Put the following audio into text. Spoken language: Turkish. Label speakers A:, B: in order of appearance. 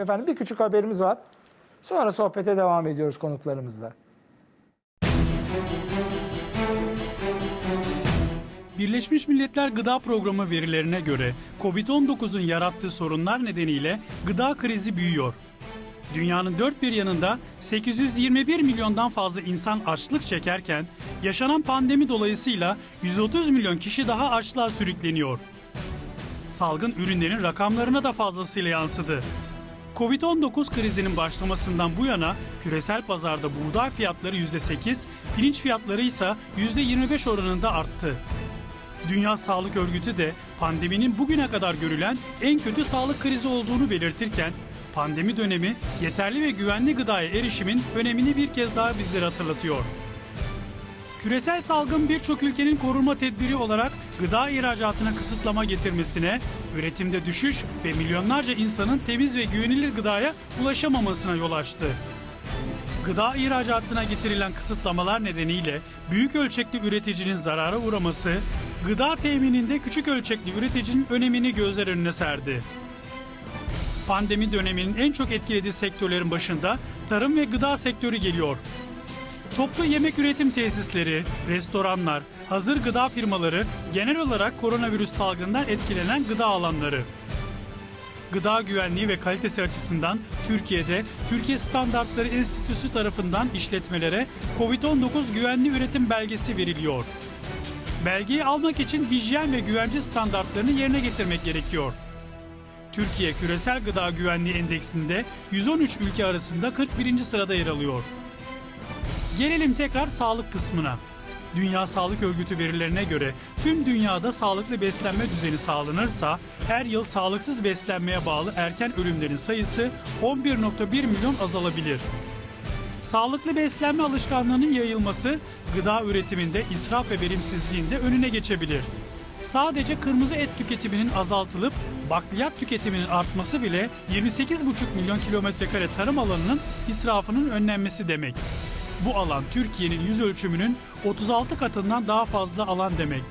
A: Efendim bir küçük haberimiz var. Sonra sohbete devam ediyoruz konuklarımızla.
B: Birleşmiş Milletler Gıda Programı verilerine göre Covid-19'un yarattığı sorunlar nedeniyle gıda krizi büyüyor. Dünyanın dört bir yanında 821 milyondan fazla insan açlık çekerken yaşanan pandemi dolayısıyla 130 milyon kişi daha açlığa sürükleniyor. Salgın ürünlerin rakamlarına da fazlasıyla yansıdı. Covid-19 krizinin başlamasından bu yana küresel pazarda buğday fiyatları %8, pirinç fiyatları ise %25 oranında arttı. Dünya Sağlık Örgütü de pandeminin bugüne kadar görülen en kötü sağlık krizi olduğunu belirtirken pandemi dönemi yeterli ve güvenli gıdaya erişimin önemini bir kez daha bizlere hatırlatıyor. Küresel salgın birçok ülkenin korunma tedbiri olarak gıda ihracatına kısıtlama getirmesine, üretimde düşüş ve milyonlarca insanın temiz ve güvenilir gıdaya ulaşamamasına yol açtı. Gıda ihracatına getirilen kısıtlamalar nedeniyle büyük ölçekli üreticinin zarara uğraması, gıda temininde küçük ölçekli üreticinin önemini gözler önüne serdi. Pandemi döneminin en çok etkilediği sektörlerin başında tarım ve gıda sektörü geliyor. Toplu yemek üretim tesisleri, restoranlar, hazır gıda firmaları genel olarak koronavirüs salgından etkilenen gıda alanları. Gıda güvenliği ve kalitesi açısından Türkiye'de Türkiye Standartları Enstitüsü tarafından işletmelere COVID-19 güvenli üretim belgesi veriliyor. Belgeyi almak için hijyen ve güvence standartlarını yerine getirmek gerekiyor. Türkiye Küresel Gıda Güvenliği Endeksinde 113 ülke arasında 41. sırada yer alıyor. Gelelim tekrar sağlık kısmına. Dünya Sağlık Örgütü verilerine göre tüm dünyada sağlıklı beslenme düzeni sağlanırsa her yıl sağlıksız beslenmeye bağlı erken ölümlerin sayısı 11.1 milyon azalabilir. Sağlıklı beslenme alışkanlığının yayılması gıda üretiminde israf ve verimsizliğin de önüne geçebilir. Sadece kırmızı et tüketiminin azaltılıp bakliyat tüketiminin artması bile 28,5 milyon kilometre kare tarım alanının israfının önlenmesi demek. Bu alan Türkiye'nin yüz ölçümünün 36 katından daha fazla alan demek.